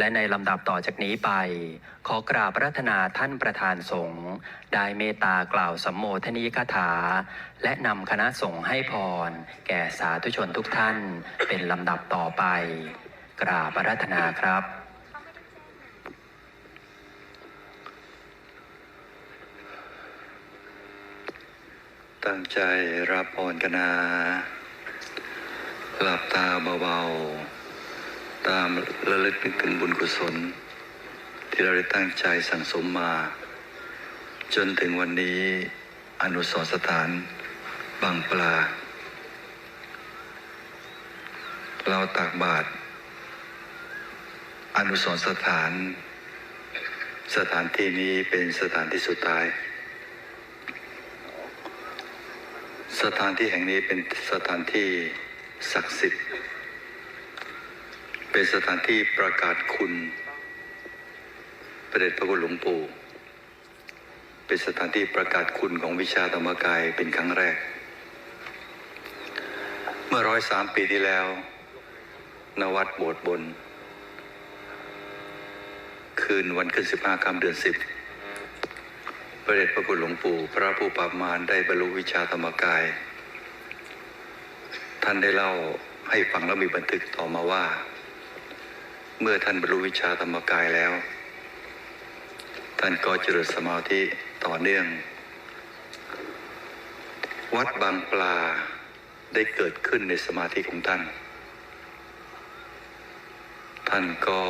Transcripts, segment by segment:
และในลำดับต่อจากนี้ไป ขอกราบพระธนาท่านประธานสงฆ์ได้เมตตากล่าวสัมโมทนีคาถา และนำคณะสงฆ์ให้พร แก่สาธุชนทุกท่าน เป็นลำดับต่อไป กราบพระธนาครับ ตั้งใจรับพรกันนะหลับตาเบาๆ ตามระลึกนึกถึงบุญกุศล ที่เราได้ตั้งใจสั่งสมมา จนถึงวันนี้อนุสรสถานบางปลา เราตักบาตรอนุสรสถาน สถานที่นี้เป็นสถานที่สุดท้าย สถานที่แห่งนี้เป็นสถานที่ศักดิ์สิทธิ์ เป็นสถานที่ประกาศคุณพระเดชพระคุณหลวงปู่เป็นสถานที่ประกาศคุณของวิชาธรรมกายเป็นครั้งแรก เมื่อร้อยสามปีที่แล้ว นวัดโบสถ์บน คืนวันขึ้นสิบห้าค่ำเดือนสิบพระเดชพระคุณหลวงปู่ พระผู้ปรามารได้บรรลุวิชาธรรมกาย ท่านได้เล่าให้ฟังแล้วมีบันทึกต่อมาว่า เมื่อท่านบรรลุวิชาธรรมกายแล้ว ท่านก็เจริญสมาธิต่อเนื่อง วัดบางปลาได้เกิดขึ้นในสมาธิของท่าน ท่านก็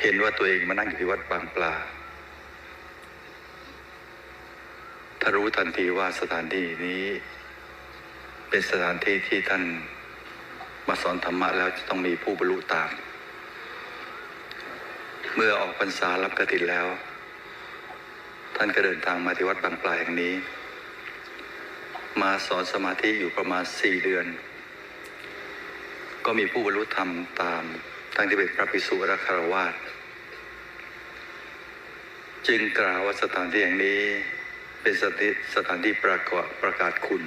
เห็นว่าตัวเองมานั่งอยู่ที่วัดบางปลาถ้ารู้ทันทีว่าสถานที่นี้ เป็นสถานที่ที่ท่าน มาสอนธรรมะแล้วจะต้องมีผู้บรรลุตาม เมื่อออกพรรษารับกฐินแล้ว ท่านก็เดินทางมาที่วัดบางปลายแห่งนี้ มาสอนสมาธิอยู่ประมาณสี่เดือน ก็มีผู้บรรลุธรรมตามทั้งที่เป็นพระภิกษุและคารวาสจึงกล่าวว่าสถานที่แห่งนี้เป็นสถานที่ประกาศประกาศคุณ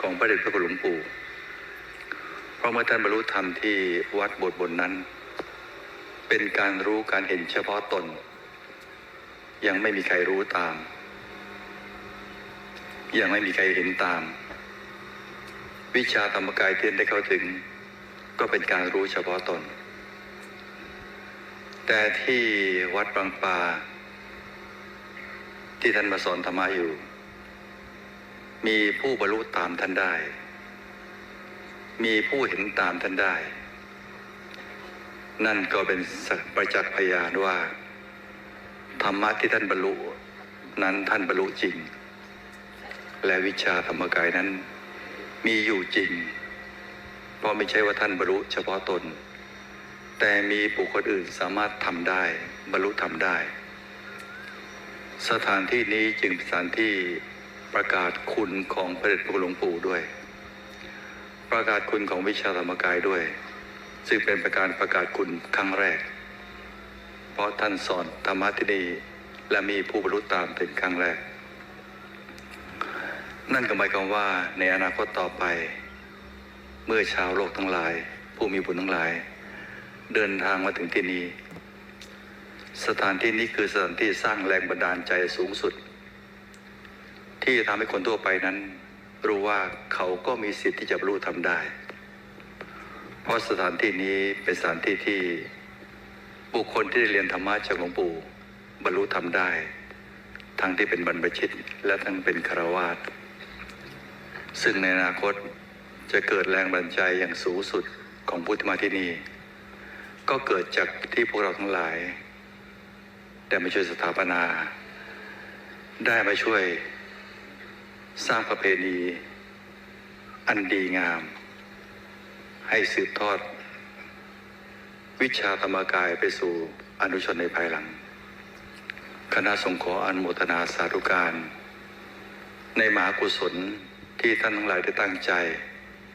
ของพระเดชพระคุณหลวงปู่ ราะเมื่อท่านบรรลุธรรมที่วัดโบสถ์บนนั้น เป็นการรู้การเห็นเฉพาะตน ยังไม่มีใครรู้ตาม ยังไม่มีใครเห็นตาม วิชาธรรมกายเที่ท่านได้เข้าถึง ก็เป็นการรู้เฉพาะตน แต่ที่วัดบางปาที่ท่านมาสอนธรรมะอยู่ มีผู้บรรลุตามท่านได้ มีผู้เห็นตามท่านได้ นั่นก็เป็นสักประจักษ์พยานว่า ธรรมะที่ท่านบรรลุ นั้นท่านบรรลุจริง และวิชาธรรมกายนั้น มีอยู่จริง เพราะไม่ใช่ว่าท่านบรรลุเฉพาะตน แต่มีบุคคลอื่นสามารถทำได้ บรรลุทำได้ สถานที่นี้จึงเป็นสถานที่ประกาศคุณของพระเดชพระคุณหลวงปู่ด้วย ประกาศคุณของวิชาธรรมกายด้วย ซึ่งเป็นประการประกาศคุณครั้งแรก เพราะท่านสอนธรรมะที่นี่และมีผู้บรรลุตามเป็นครั้งแรก นั่นก็หมายความว่าในอนาคตต่อไป เมื่อชาวโลกทั้งหลาย ผู้มีบุญทั้งหลาย เดินทางมาถึงที่นี้สถานที่นี้คือสถานที่สร้างแรงบันดาลใจสูงสุด ที่ทำให้คนทั่วไปนั้น รู้ว่าเขาก็มีสิทธิ์ที่จะบรรลุทำได้ เพราะสถานที่นี้เป็นสถานที่ที่บุคคลที่ได้เรียนธรรมะจากหลวงปู่บรรลุทำได้ ทั้งที่เป็นบรรพชิตและทั้งเป็นคารวาสซึ่งในอนาคตจะเกิดแรงบันดาลใจอย่างสูงสุดของผู้ที่มาที่นี่ ก็เกิดจากที่พวกเราทั้งหลาย ได้มาช่วยสถาปนา ได้มาช่วย สร้างประเพณี อันดีงาม ให้สืบทอด วิชาธรรมกายไปสู่อนุชนในภายหลัง คณะสงฆ์ขออนุโมทนาสาธุการ ในมหากุศลที่ท่านทั้งหลายได้ตั้งใจ